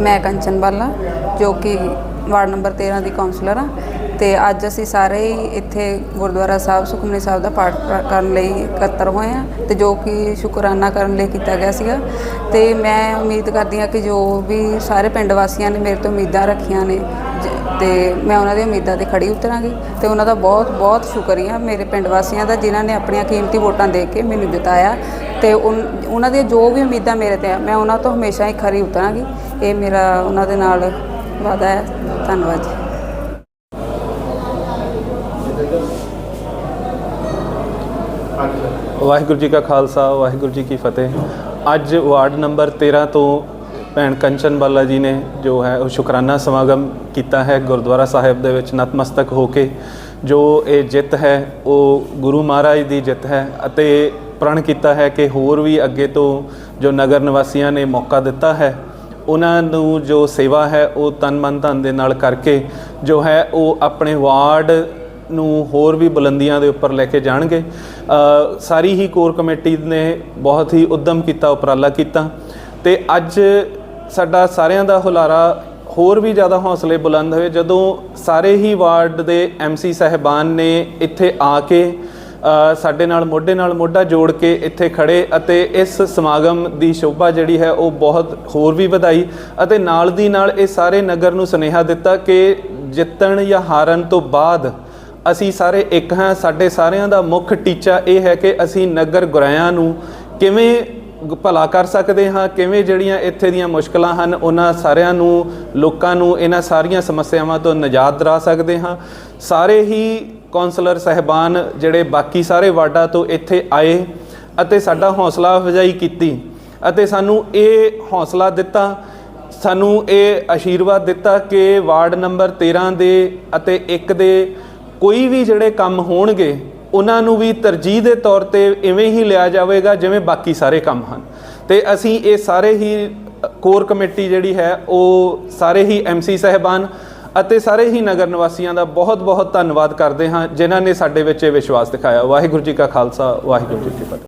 ਮੈਂ? ਕੰਚਨ ਬਾਲਾ ਜੋ ਕਿ ਵਾਰਡ ਨੰਬਰ 13 ਦੀ ਕਾਉਂਸਲਰ ਹਾਂ। ਤੇ ਅੱਜ ਅਸੀਂ ਸਾਰੇ ਹੀ ਇੱਥੇ ਗੁਰਦੁਆਰਾ ਸਾਹਿਬ, ਸੁਖਮਨੀ ਸਾਹਿਬ ਦਾ ਪਾਠ ਕਰਨ ਲਈ ਇਕੱਤਰ ਹੋਏ ਹਾਂ ਤੇ ਜੋ ਕਿ ਸ਼ੁਕਰਾਨਾ ਕਰਨ ਲਈ ਕੀਤਾ ਗਿਆ ਸੀਗਾ। ਤੇ ਮੈਂ ਉਮੀਦ ਕਰਦੀ ਹਾਂ ਕਿ ਜੋ ਵੀ ਸਾਰੇ ਪਿੰਡ ਵਾਸੀਆਂ ਨੇ ਮੇਰੇ ਤੋਂ ਉਮੀਦਾਂ ਰੱਖੀਆਂ ਨੇ, ਜ- ਤੇ ਮੈਂ ਉਹਨਾਂ ਦੀ ਉਮੀਦਾਂ ਤੇ ਖੜੀ ਉਤਰਾਂਗੀ ਤੇ ਉਹਨਾਂ ਦਾ ਬਹੁਤ ਬਹੁਤ ਸ਼ੁਕਰੀਆ ਮੇਰੇ ਪਿੰਡ ਵਾਸੀਆਂ ਦਾ ਜਿਨ੍ਹਾਂ ਨੇ ਆਪਣੀਆਂ ਕੀਮਤੀ ਵੋਟਾਂ ਦੇ ਕੇ ਮੈਨੂੰ ਜਿਤਾਇਆ ਤੇ ਉਨ- ਉਹਨਾਂ ਦੀਆਂ ਜੋ ਵੀ ਉਮੀਦਾਂ ਮੇਰੇ ਤੇ ਆ, ਮੈਂ ਉਹਨਾਂ ਤੋਂ ਹਮੇਸ਼ਾ ਹੀ ਖਰੀ ਉਤਰਾਂਗੀ। ਇਹ ਮੇਰਾ, ਉਹਨਾਂ ਦੇ ਨਾਲ ਵਾਅਦਾ ਹੈ। ਧੰਨਵਾਦ ਜੀ। ਵਾਹਿਗੁਰੂ ਜੀ ਕਾ ਖਾਲਸਾ, ਵਾਹਿਗੁਰੂ ਜੀ ਕੀ ਫਤਿਹ। ਅੱਜ ਵਾਰਡ ਨੰਬਰ 13 ਤੋਂ ਭੈਣ ਕੰਚਨ ਬਾਲਾ ਜੀ ਨੇ ਜੋ ਹੈ ਉਹ ਸ਼ੁਕਰਾਨਾ ਸਮਾਗਮ ਕੀਤਾ ਹੈ ਗੁਰਦੁਆਰਾ ਸਾਹਿਬ ਦੇ ਵਿੱਚ ਨਤਮਸਤਕ ਹੋ ਕੇ। ਜੋ ਇਹ ਜਿੱਤ ਹੈ, ਉਹ ਗੁਰੂ ਮਹਾਰਾਜ ਦੀ ਜਿੱਤ ਹੈ ਅਤੇ ਪ੍ਰਣ ਕੀਤਾ ਹੈ ਕਿ ਹੋਰ ਵੀ ਅੱਗੇ ਤੋਂ ਜੋ ਨਗਰ ਨਿਵਾਸੀਆਂ ਨੇ ਮੌਕਾ ਦਿੱਤਾ ਹੈ, ਉਹਨਾਂ ਨੂੰ ਜੋ ਸੇਵਾ ਹੈ ਉਹ ਤਨ ਮਨ ਧਨ ਦੇ ਨਾਲ ਕਰਕੇ ਜੋ ਹੈ ਉਹ ਆਪਣੇ ਵਾਰਡ ਨੂੰ ਹੋਰ ਵੀ ਬੁਲੰਦੀਆਂ ਦੇ ਉੱਪਰ ਲੈ ਕੇ ਜਾਣਗੇ। ਸਾਰੀ ਹੀ ਕੋਰ ਕਮੇਟੀ ਨੇ ਬਹੁਤ ਹੀ ਉਦਮ ਕੀਤਾ, ਉਪਰਾਲਾ ਕੀਤਾ। ਤੇ ਅੱਜ ਸਾਡਾ ਸਾਰਿਆਂ ਦਾ ਹੁਲਾਰਾ ਹੋਰ ਵੀ ਜ਼ਿਆਦਾ ਹੌਸਲੇ ਬੁਲੰਦ ਹੋਏ। ਜਦੋਂ ਸਾਰੇ ਹੀ ਵਾਰਡ ਦੇ ਐਮਸੀ ਸਹਿਬਾਨ ਨੇ ਇੱਥੇ ਆ ਕੇ ਸਾਡੇ ਨਾਲ, ਮੋਢੇ ਨਾਲ ਮੋਢਾ ਜੋੜ ਕੇ ਇੱਥੇ ਖੜੇ ਅਤੇ ਇਸ ਸਮਾਗਮ ਦੀ ਸ਼ੋਭਾ ਜਿਹੜੀ ਹੈ ਉਹ ਬਹੁਤ ਹੋਰ ਵੀ ਵਧਾਈ ਅਤੇ ਨਾਲ ਦੀ ਨਾਲ ਇਹ ਸਾਰੇ ਨਗਰ ਨੂੰ ਸੁਨੇਹਾ ਦਿੱਤਾ ਕਿ ਜਿੱਤਣ ਜਾਂ ਹਾਰਨ ਤੋਂ ਬਾਅਦ ਅਸੀਂ ਸਾਰੇ ਇੱਕ ਹਾਂ। ਸਾਡੇ ਸਾਰਿਆਂ ਦਾ ਮੁੱਖ ਟੀਚਾ ਇਹ ਹੈ ਕਿ ਅਸੀਂ ਨਗਰ ਗੁਰਾਇਆਂ ਨੂੰ ਕਿਵੇਂ ਭਲਾ ਕਰ ਸਕਦੇ ਹਾਂ, ਕਿਵੇਂ ਜਿਹੜੀਆਂ ਇੱਥੇ ਦੀਆਂ ਮੁਸ਼ਕਲਾਂ ਹਨ, ਉਹਨਾਂ ਸਾਰਿਆਂ ਨੂੰ, ਲੋਕਾਂ ਨੂੰ, ਇਹਨਾਂ ਸਾਰੀਆਂ ਸਮੱਸਿਆਵਾਂ ਤੋਂ ਨਿਜਾਤ ਦਿਲਾ ਸਕਦੇ ਹਾਂ। ਸਾਰੇ ਹੀ ਕੌਂਸਲਰ ਸਹਿਬਾਨ ਜਿਹੜੇ ਬਾਕੀ ਸਾਰੇ ਵਾਰਡਾਂ ਤੋਂ ਇੱਥੇ ਆਏ ਅਤੇ ਸਾਡਾ ਹੌਸਲਾ ਅਫਜ਼ਾਈ ਕੀਤੀ ਅਤੇ ਸਾਨੂੰ ਇਹ ਹੌਸਲਾ ਦਿੱਤਾ, ਸਾਨੂੰ ਇਹ ਆਸ਼ੀਰਵਾਦ ਦਿੱਤਾ ਕਿ ਵਾਰਡ ਨੰਬਰ 13 ਦੇ ਅਤੇ 1 ਦੇ ਕੋਈ ਵੀ ਜਿਹੜੇ ਕੰਮ ਹੋਣਗੇ, ਉਹਨਾਂ ਨੂੰ ਵੀ ਤਰਜੀਹ ਦੇ ਤੌਰ ਤੇ ਇਵੇਂ ਹੀ ਲਿਆ ਜਾਵੇਗਾ ਜਿਵੇਂ ਬਾਕੀ ਸਾਰੇ ਕੰਮ ਹਨ। ਤੇ ਅਸੀਂ ਇਹ ਸਾਰੇ ਹੀ ਕੋਰ ਕਮੇਟੀ ਜਿਹੜੀ ਹੈ, ਉਹ ਸਾਰੇ ਹੀ ਐਮਸੀ ਸਹਿਬਾਨ ਅਤੇ ਸਾਰੇ ਹੀ ਨਗਰ ਨਿਵਾਸੀਆਂ ਦਾ ਬਹੁਤ ਬਹੁਤ ਧੰਨਵਾਦ ਕਰਦੇ ਹਾਂ, ਜਿਨ੍ਹਾਂ ਨੇ ਸਾਡੇ ਵਿੱਚ ਇਹ ਵਿਸ਼ਵਾਸ ਦਿਖਾਇਆ। ਵਾਹਿਗੁਰੂ ਜੀ ਕਾ ਖਾਲਸਾ, ਵਾਹਿਗੁਰੂ ਜੀ ਕੀ ਫਤਿਹ।